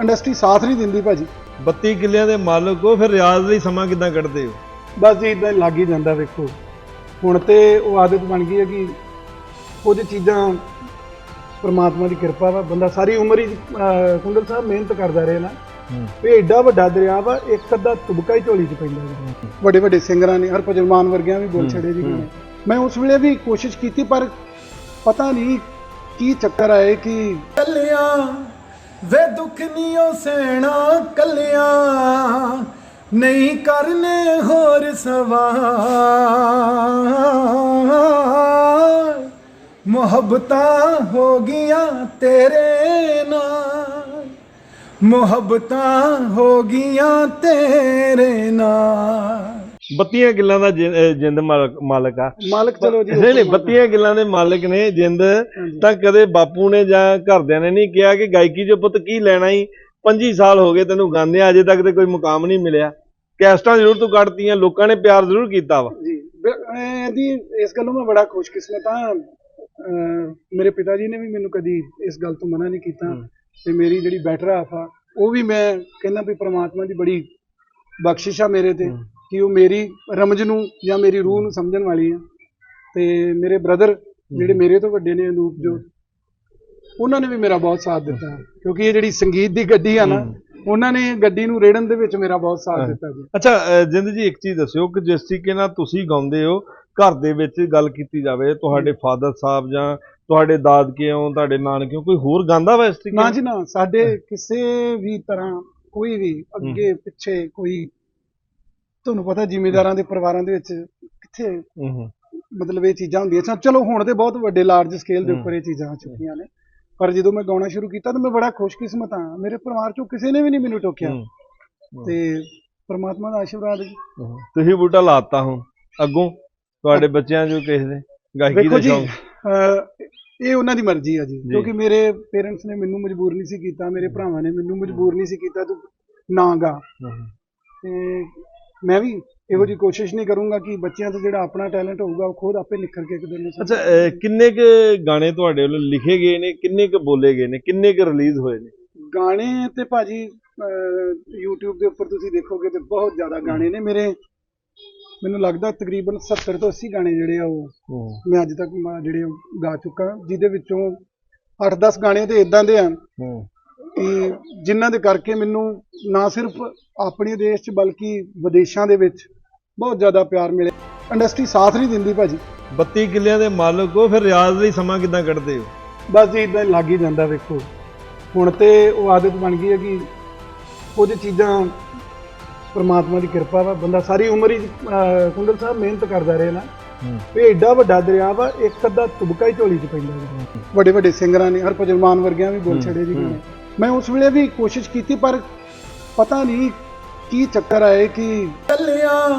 Industry ਸਾਥ ਨਹੀਂ ਦਿੰਦੀ ਭਾਜੀ। 32 ਕਿੱਲਿਆਂ ਦੇ ਮਾਲਕ ਹੋ ਫਿਰ ਰਿਆਜ਼ ਲਈ ਸਮਾਂ ਕਿਦਾਂ ਕੱਢਦੇ ਹੋ? ਬਸ ਜੀ ਇਦਾਂ ਲੱਗ ਹੀ ਜਾਂਦਾ ਵੇਖੋ। ਹੁਣ ਤੇ ਉਹ ਆਦਤ ਬਣ ਗਈ ਹੈ ਕਿ ਕੁਝ ਚੀਜ਼ਾਂ ਪ੍ਰਮਾਤਮਾ ਦੀ ਕਿਰਪਾ ਵਾ ਬੰਦਾ ਸਾਰੀ ਉਮਰ ਹੀ ਅਹ, ਕੁੰਡਲ ਸਾਹਿਬ ਮਿਹਨਤ ਕਰਦਾ ਰਹੇ ਨਾ। ਇਹ ਏਡਾ ਵੱਡਾ ਦਰਿਆ ਵਾ ਇੱਕ ਅੱਧਾ ਤੁਬਕਾ ਹੀ ਝੋਲੀ 'ਚ ਪੈਂਦਾ ਵੱਡੇ ਵੱਡੇ ਸਿੰਗਰਾਂ ਨੇ ਹਰਭਜਨ ਮਾਨ ਵਰਗਿਆਂ ਵੀ ਬੋਲ ਛੜੇ ਜੀ ਗਾਣੇ। ਮੈਂ ਉਸ ਵੇਲੇ ਵੀ ਕੋਸ਼ਿਸ਼ ਕੀਤੀ ਪਰ ਪਤਾ ਨਹੀਂ ਕੀ ਚੱਕਰ ਆਏ ਕਿ ਕੱਲਿਆਂ ਵੇ ਦੁੱਖ ਨੀਓ ਸੈਣਾ ਕੱਲਿਆਂ, ਨਹੀਂ ਕਰਨੇ ਹੋਰ ਸਵਾਰ ਮੁਹੱਬਤਾਂ ਹੋ ਗਈਆਂ ਤੇਰੇ ਨਾਲ, ਮੁਹੱਬਤਾਂ ਹੋ ਗਈਆਂ ਤੇਰੇ ਨਾਲ। 32 ਕਿੱਲਿਆਂ ਦਾ ਜਿ- ਜਿੰਦ ਮਾਲਕ ਮਾਲਕ ਆ। ਮਾਲਕ ਚਲੋ ਜੀ ਨਹੀਂ ਨਹੀਂ 32 ਕਿੱਲਿਆਂ ਦੇ ਮਾਲਕ ਨੇ ਜਿੰਦ। ਤਾਂ ਕਦੇ ਬਾਪੂ ਨੇ ਜਾਂ ਘਰਦਿਆਂ ਨੇ ਨਹੀਂ ਕਿਹਾ ਕਿ ਗਾਇਕੀ ਜੋ ਪੁੱਤ ਕੀ ਲੈਣਾ ਹੀ 25 ਸਾਲ ਹੋ ਗਏ ਤੈਨੂੰ ਗਾਉਂਦਿਆਂ ਅਜੇ ਤੱਕ ਤੇ ਕੋਈ ਮੁਕਾਮ ਨਹੀਂ ਮਿਲਿਆ। ਕੈਸਟਾਂ ਜ਼ਰੂਰ ਤੂੰ ਕੱਢਤੀਆਂ ਲੋਕਾਂ ਨੇ ਪਿਆਰ ਜ਼ਰੂਰ ਕੀਤਾ ਵਾ। ਜੀ ਬ- ਅਹ ਇਸ ਗੱਲੋਂ ਮੈਂ ਬੜਾ ਖੁਸ਼ਕਿਸਮਤ ਹਾਂ। ਅਹ ਮੇਰੇ ਪਿਤਾ ਜੀ ਨੇ ਵੀ ਮੈਨੂੰ ਕਦੀ ਇਸ ਗੱਲ ਤੋਂ ਮਨਾ ਨਹੀਂ ਕੀਤਾ ਤੇ ਮੇਰੀ ਜਿਹੜੀ ਬੈਟਰ ਹਾਫ ਆ ਉਹ ਵੀ ਮੈਂ ਕਹਿੰਦਾ ਵੀ ਪ੍ਰਮਾਤਮਾ ਦੀ ਬੜੀ ਬਖਸ਼ਿਸ਼ ਆ ਮੇਰੇ ਤੇ। ਕਿ ਉਹ ਮੇਰੀ ਰਮਜ ਨੂੰ ਜਾਂ ਮੇਰੀ ਰੂਹ ਨੂੰ ਸਮਝਣ ਵਾਲੀ ਆ। ਤੇ ਮੇਰੇ ਬ੍ਰਦਰ ਜਿਹੜੇ ਮੇਰੇ ਤੋਂ ਵੱਡੇ ਨੇ ਅਨੂਪ ਜੋ ਉਹਨਾਂ ਨੇ ਵੀ ਮੇਰਾ ਬਹੁਤ ਸਾਥ ਦਿੱਤਾ। ਕਿਉਂਕਿ ਇਹ ਜਿਹੜੀ ਸੰਗੀਤ ਦੀ ਗੱਡੀ ਆ ਨਾ ਉਹਨਾਂ ਨੇ ਗੱਡੀ ਨੂੰ ਰੇੜਨ ਦੇ ਵਿੱਚ ਮੇਰਾ ਬਹੁਤ ਸਾਥ ਦਿੱਤਾ ਜੀ। ਅੱਛਾ ਜਿੰਦ ਜੀ ਇੱਕ ਚੀਜ਼ ਦੱਸਿਓ ਕਿ ਜਿਸ ਤਰੀਕੇ ਨਾਲ ਤੁਸੀਂ ਗਾਉਂਦੇ ਹੋ ਘਰ ਦੇ ਵਿੱਚ ਗੱਲ ਕੀਤੀ ਜਾਵੇ ਤੁਹਾਡੇ ਫਾਦਰ ਸਾਹਿਬ ਜਾਂ ਤੁਹਾਡੇ ਦਾਦਕਿਓ ਤੁਹਾਡੇ ਨਾਨਕਿਓ ਕੋਈ ਹੋਰ ਗਾਉਂਦਾ ਵਾ ਇਸ ਤਰੀਕੇ ਨਾ? ਜੀ ਨਾ ਸਾਡੇ ਕਿਸੇ ਵੀ ਤਰ੍ਹਾਂ ਕੋਈ ਵੀ ਅੱਗੇ ਪਿੱਛੇ ਕੋਈ ਤੁਹਾਨੂੰ ਪਤਾ ਜ਼ਿਮੀਂਦਾਰਾਂ ਦੇ ਪਰਿਵਾਰਾਂ ਦੇ ਵਿੱਚ ਕਿੱਥੇ ਹੂੰ ਮਤਲਬ ਇਹ ਚੀਜ਼ਾਂ ਹੁੰਦੀਆਂ ਸਨ। ਚਲੋ ਹੁਣ ਤੇ ਬਹੁਤ ਵੱਡੇ ਲਾਰਜ ਸਕੇਲ ਦੇ ਉੱਪਰ ਇਹ ਚੀਜ਼ਾਂ ਆ ਚੁੱਕੀਆਂ ਨੇ। ਪਰ ਜਦੋਂ ਮੈਂ ਗਾਉਣਾ ਸ਼ੁਰੂ ਕੀਤਾ ਤਾਂ ਮੈਂ ਬੜਾ ਖੁਸ਼ਕਿਸਮਤ ਹਾਂ। ਮੇਰੇ ਪਰਿਵਾਰ ਚੋਂ ਕਿਸੇ ਨੇ ਵੀ ਨਹੀਂ ਮੈਨੂੰ ਟੋਕਿਆ। ਤੇ ਪ੍ਰਮਾਤਮਾ ਦਾ ਆਸ਼ੀਰਵਾਦ। ਤੁਸੀਂ ਬੂਟਾ ਲਾਤਾ ਹੁਣ ਅੱਗੋਂ ਤੁਹਾਡੇ ਬੱਚਿਆਂ ਜੋ ਕਿਸੇ ਦੇ? ਗਾਇਕੀ ਦਾ ਸ਼ੌਂਕ? ਇਹ ਉਹਨਾਂ ਦੀ ਮਰਜ਼ੀ ਆ ਜੀ। ਕਿਉਂਕਿ ਮੇਰੇ ਪੇਰੈਂਟਸ ਨੇ ਮੈਨੂੰ ਮਜਬੂਰ ਨਹੀਂ ਸੀ ਕੀਤਾ ਮੇਰੇ ਭਰਾਵਾਂ ਨੇ ਮੈਨੂੰ ਮਜਬੂਰ ਨਹੀਂ ਸੀ ਕੀਤਾ ਤੂੰ ਨਾ ਗਾ। ਤੇ ਮੈਂ ਵੀ ਇਹੋ ਜੀ ਕੋਸ਼ਿਸ਼ ਨਹੀਂ ਕਰੂੰਗਾ ਕਿ ਬੱਚਿਆਂ ਤੋਂ ਜਿਹੜਾ ਆਪਣਾ ਟੈਲੈਂਟ ਹੋਊਗਾ ਉਹ ਖੁਦ ਆਪੇ ਨਿਖਰ ਕੇ ਇੱਕ ਦਿਨ ਅੱਛਾ ਅਹ ਕਿੰਨੇ ਕੁ ਗਾਣੇ ਤੁਹਾਡੇ ਵੱਲੋਂ ਲਿਖੇ ਗਏ ਨੇ ਕਿੰਨੇ ਕੁ ਬੋਲੇ ਗਏ ਨੇ ਕਿੰਨੇ ਕੁ ਰਿਲੀਜ਼ ਹੋਏ ਨੇ? ਗਾਣੇ ਤੇ ਭਾਜੀ ਅਹ, YouTube ਦੇ ਉੱਪਰ ਤੁਸੀਂ ਦੇਖੋਗੇ ਤੇ ਬਹੁਤ ਜ਼ਿਆਦਾ ਗਾਣੇ ਨੇ ਮੇਰੇ। ਮੈਨੂੰ ਲੱਗਦਾ ਤਕਰੀਬਨ 70 ਤੋਂ 80 ਗਾਣੇ ਜਿਹੜੇ ਆ ਉਹ ਮੈਂ ਅੱਜ ਤੱਕ ਮ- ਜਿਹੜੇ ਉਹ ਗਾ ਚੁੱਕਾ। ਜਿਹਦੇ ਵਿੱਚੋਂ 8-10 ਗਾਣੇ ਤੇ ਇਦਾਂ ਦੇ ਆ। ਹੂੰ। ਕਿ ਜਿਨ੍ਹਾਂ ਦੇ ਕਰਕੇ ਮੈਨੂੰ ਨਾ ਸਿਰਫ ਆਪਣੇ ਦੇਸ਼ 'ਚ ਬਲਕਿ ਵਿਦੇਸ਼ਾਂ ਦੇ ਵਿੱਚ ਬਹੁਤ ਜ਼ਿਆਦਾ ਪਿਆਰ ਮਿਲਿਆ। ਇੰਡਸਟਰੀ ਸਾਥ ਨਹੀਂ ਦਿੰਦੀ ਭਾਜੀ। 32 ਕਿੱਲਿਆਂ ਦੇ ਮਾਲਕ ਹੋ ਫਿਰ ਰਿਆਜ਼ ਲਈ ਸਮਾਂ ਕਿਦਾਂ ਕੱਢਦੇ ਹੋ? ਬਸ ਜੀ ਇਦਾਂ ਲੱਗ ਹੀ ਜਾਂਦਾ ਵੇਖੋ। ਹੁਣ ਤੇ ਉਹ ਆਦਤ ਬਣ ਗਈ ਹੈ ਕਿ ਕੁਝ ਚੀਜ਼ਾਂ ਪ੍ਰਮਾਤਮਾ ਦੀ ਕਿਰਪਾ ਵਾ ਬੰਦਾ ਸਾਰੀ ਉਮਰ ਹੀ ਕੁੰਡਲ ਸਾਹਿਬ ਮਿਹਨਤ ਕਰਦਾ ਰਹੇ ਨਾ। ਇਹ ਏਡਾ ਵੱਡਾ ਦਰਿਆ ਵਾ ਇੱਕ ਅੱਧਾ ਤੁਬਕਾ ਹੀ ਝੋਲੀ 'ਚ ਪੈਂਦਾ। ਵੱਡੇ ਵੱਡੇ ਸਿੰਗਰਾਂ ਨੇ ਹਰਭਜਨ ਮਾਨ ਵਰਗਿਆਂ ਵੀ ਬੋਲ ਛੜੇ ਜੀ। ਗਾਣੇ। ਮੈਂ ਉਸ ਵੇਲੇ ਵੀ ਕੋਸ਼ਿਸ਼ ਕੀਤੀ, ਪਰ ਪਤਾ ਨਹੀਂ ਕੀ ਚੱਕਰ ਆਏ ਕਿ ਕੱਲਿਆਂ,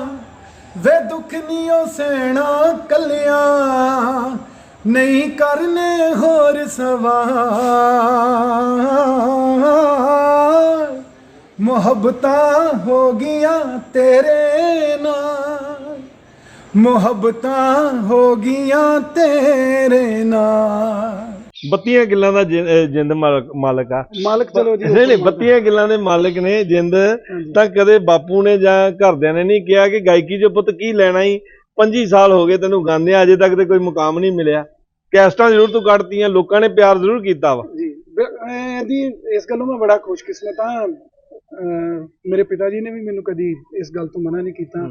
ਵੇ ਦੁੱਖ ਨਹੀਂ ਨੀਓ ਸਹਿਣਾ ਕੱਲਿਆ, ਨਹੀਂ ਕਰਨੇ ਹੋਰ ਸਵਾਰ ਮੁਹੱਬਤਾਂ ਹੋ ਗਈਆਂ ਤੇਰੇ ਨਾਲ, ਮੁਹੱਬਤਾਂ ਹੋ ਗਈਆਂ ਤੇਰੇ ਨਾਲ। 32 ਕਿੱਲਿਆਂ ਦਾ ਜਿ- ਜਿੰਦ ਮਾਲਕ ਮਾਲਕ ਆ। ਮਾਲਕ ਚਲੋ ਜੀ ਨਹੀਂ ਨਹੀਂ 32 ਕਿੱਲਿਆਂ ਦੇ ਮਾਲਕ ਨੇ ਜਿੰਦ। ਤਾਂ ਕਦੇ ਬਾਪੂ ਨੇ ਜਾਂ ਘਰਦਿਆਂ ਨੇ ਨਹੀਂ ਕਿਹਾ ਕਿ ਗਾਇਕੀ ਜੋ ਪੁੱਤ ਕੀ ਲੈਣਾ ਹੀ 25 ਸਾਲ ਹੋ ਗਏ ਤੈਨੂੰ ਗਾਉਂਦਿਆਂ ਅਜੇ ਤੱਕ ਤੇ ਕੋਈ ਮੁਕਾਮ ਨਹੀਂ ਮਿਲਿਆ। ਕੈਸਟਾਂ ਜ਼ਰੂਰ ਤੂੰ ਕੱਢਤੀਆਂ ਲੋਕਾਂ ਨੇ ਪਿਆਰ ਜ਼ਰੂਰ ਕੀਤਾ ਵਾ। ਜੀ ਬ- ਇਸ ਗੱਲੋਂ ਮੈਂ ਬੜਾ ਖੁਸ਼ਕਿਸਮਤ ਹਾਂ। ਅਹ ਮੇਰੇ ਪਿਤਾ ਜੀ ਨੇ ਵੀ ਮੈਨੂੰ ਕਦੀ ਇਸ ਗੱਲ ਤੋਂ ਮਨਾ ਨਹੀਂ ਕੀਤਾ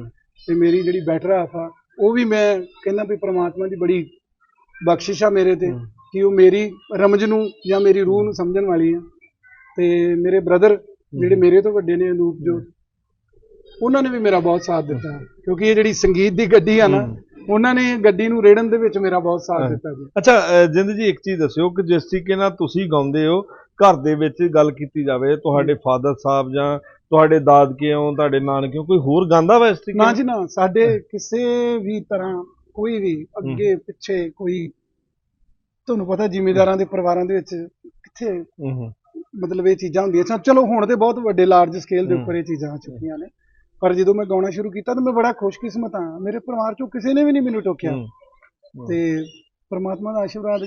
ਤੇ ਮੇਰੀ ਜਿਹੜੀ ਬੈਟਰ ਹਾਫ ਆ ਉਹ ਵੀ ਮੈਂ ਕਹਿੰਦਾ ਵੀ ਪ੍ਰਮਾਤਮਾ ਦੀ ਬੜੀ ਬਖਸ਼ਿਸ਼ ਆ ਮੇਰੇ ਤੇ। ਕਿ ਉਹ ਮੇਰੀ ਰਮਜ ਨੂੰ ਜਾਂ ਮੇਰੀ ਰੂਹ ਨੂੰ ਸਮਝਣ ਵਾਲੀ ਆ। ਤੇ ਮੇਰੇ ਬ੍ਰਦਰ ਜਿਹੜੇ ਮੇਰੇ ਤੋਂ ਵੱਡੇ ਨੇ ਅਨੂਪ ਜੋ ਉਹਨਾਂ ਨੇ ਵੀ ਮੇਰਾ ਬਹੁਤ ਸਾਥ ਦਿੱਤਾ। ਕਿਉਂਕਿ ਇਹ ਜਿਹੜੀ ਸੰਗੀਤ ਦੀ ਗੱਡੀ ਆ ਨਾ ਉਹਨਾਂ ਨੇ ਗੱਡੀ ਨੂੰ ਰੇੜਨ ਦੇ ਵਿੱਚ ਮੇਰਾ ਬਹੁਤ ਸਾਥ ਦਿੱਤਾ ਜੀ। ਅੱਛਾ ਜਿੰਦ ਜੀ ਇੱਕ ਚੀਜ਼ ਦੱਸਿਓ ਕਿ ਜਿਸ ਤਰੀਕੇ ਨਾਲ ਤੁਸੀਂ ਗਾਉਂਦੇ ਹੋ ਘਰ ਦੇ ਵਿੱਚ ਗੱਲ ਕੀਤੀ ਜਾਵੇ ਤੁਹਾਡੇ ਫਾਦਰ ਸਾਹਿਬ ਜਾਂ ਤੁਹਾਡੇ ਦਾਦਕਿਓ ਤੁਹਾਡੇ ਨਾਨਕਿਓ ਕੋਈ ਹੋਰ ਗਾਉਂਦਾ ਵਾ ਇਸ ਤਰੀਕੇ ਨਾ? ਜੀ ਨਾ ਸਾਡੇ ਕਿਸੇ ਵੀ ਤਰ੍ਹਾਂ ਕੋਈ ਵੀ ਅੱਗੇ ਪਿੱਛੇ ਕੋਈ ਤੁਹਾਨੂੰ ਪਤਾ ਜ਼ਿਮੀਂਦਾਰਾਂ ਦੇ ਪਰਿਵਾਰਾਂ ਦੇ ਵਿੱਚ ਕਿੱਥੇ ਹੂੰ ਮਤਲਬ ਇਹ ਚੀਜ਼ਾਂ ਹੁੰਦੀਆਂ ਸਨ। ਚਲੋ ਹੁਣ ਤੇ ਬਹੁਤ ਵੱਡੇ ਲਾਰਜ ਸਕੇਲ ਦੇ ਉੱਪਰ ਇਹ ਚੀਜ਼ਾਂ ਆ ਚੁੱਕੀਆਂ ਨੇ। ਪਰ ਜਦੋਂ ਮੈਂ ਗਾਉਣਾ ਸ਼ੁਰੂ ਕੀਤਾ ਤਾਂ ਮੈਂ ਬੜਾ ਖੁਸ਼ਕਿਸਮਤ ਹਾਂ। ਮੇਰੇ ਪਰਿਵਾਰ ਚੋਂ ਕਿਸੇ ਨੇ ਵੀ ਨਹੀਂ ਮੈਨੂੰ ਟੋਕਿਆ। ਤੇ ਪ੍ਰਮਾਤਮਾ ਦਾ ਆਸ਼ੀਰਵਾਦ।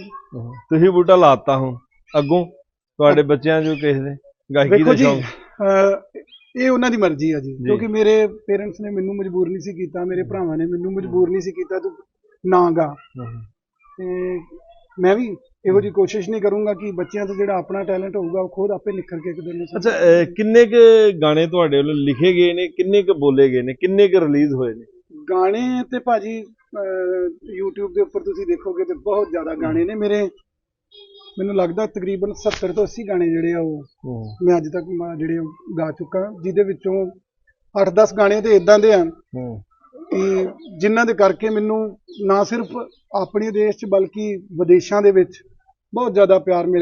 ਤੁਸੀਂ ਬੂਟਾ ਲਾਤਾ ਹੁਣ ਅੱਗੋਂ? ਤੁਹਾਡੇ ਬੱਚਿਆਂ ਜੋ ਕਿਸੇ ਦੇ? ਗਾਇਕੀ ਦਾ ਸ਼ੌਂਕ? ਇਹ ਉਹਨਾਂ ਦੀ ਮਰਜ਼ੀ ਆ ਜੀ। ਜੀ। ਕਿਉਂਕਿ ਮੇਰੇ ਪੇਰੈਂਟਸ ਨੇ ਮੈਨੂੰ ਮਜਬੂਰ ਨਹੀਂ ਸੀ ਕੀਤਾ ਮੇਰੇ ਭਰਾਵਾਂ ਨੇ ਮੈਨੂੰ ਮਜਬੂਰ ਨਹੀਂ ਸੀ ਕੀਤਾ ਤੂੰ ਨਾ ਗਾ। ਤੇ ਮੈਂ ਵੀ ਇਹੋ ਜੀ ਕੋਸ਼ਿਸ਼ ਨਹੀਂ ਕਰੂੰਗਾ ਕਿ ਬੱਚਿਆਂ ਤੋਂ ਜਿਹੜਾ ਆਪਣਾ ਟੈਲੈਂਟ ਹੋਊਗਾ ਉਹ ਖੁਦ ਆਪੇ ਨਿਖਰ ਕੇ ਇੱਕ ਦਿਨ ਅੱਛਾ ਅਹ, ਕਿੰਨੇ ਕੁ ਗਾਣੇ ਤੁਹਾਡੇ ਵੱਲੋਂ ਲਿਖੇ ਗਏ ਨੇ ਕਿੰਨੇ ਕੁ ਬੋਲੇ ਗਏ ਨੇ ਕਿੰਨੇ ਕੁ ਰਿਲੀਜ਼ ਹੋਏ ਨੇ? ਗਾਣੇ ਤੇ ਭਾਜੀ ਅਹ, YouTube ਦੇ ਉੱਪਰ ਤੁਸੀਂ ਦੇਖੋਗੇ ਤੇ ਬਹੁਤ ਜ਼ਿਆਦਾ ਗਾਣੇ ਨੇ। ਮੇਰੇ ਮੈਨੂੰ ਲੱਗਦਾ ਤਕਰੀਬਨ 70 ਤੋਂ 80 ਗਾਣੇ ਜਿਹੜੇ ਆ ਉਹ ਮੈਂ ਅੱਜ ਤੱਕ ਮ- ਜਿਹੜੇ ਉਹ ਗਾ ਚੁੱਕਾ। ਜਿਹਦੇ ਵਿੱਚੋਂ 8-10 ਗਾਣੇ ਤੇ ਇਦਾਂ ਦੇ ਆ। ਕਿ ਜਿਨ੍ਹਾਂ ਦੇ ਕਰਕੇ ਮੈਨੂੰ ਨਾ ਸਿਰਫ ਆਪਣੇ ਦੇਸ਼ 'ਚ ਬਲਕਿ ਵਿਦੇਸ਼ਾਂ ਦੇ ਵਿੱਚ ਬਹੁਤ ਜ਼ਿਆਦਾ ਪਿਆਰ ਮਿਲਿਆ।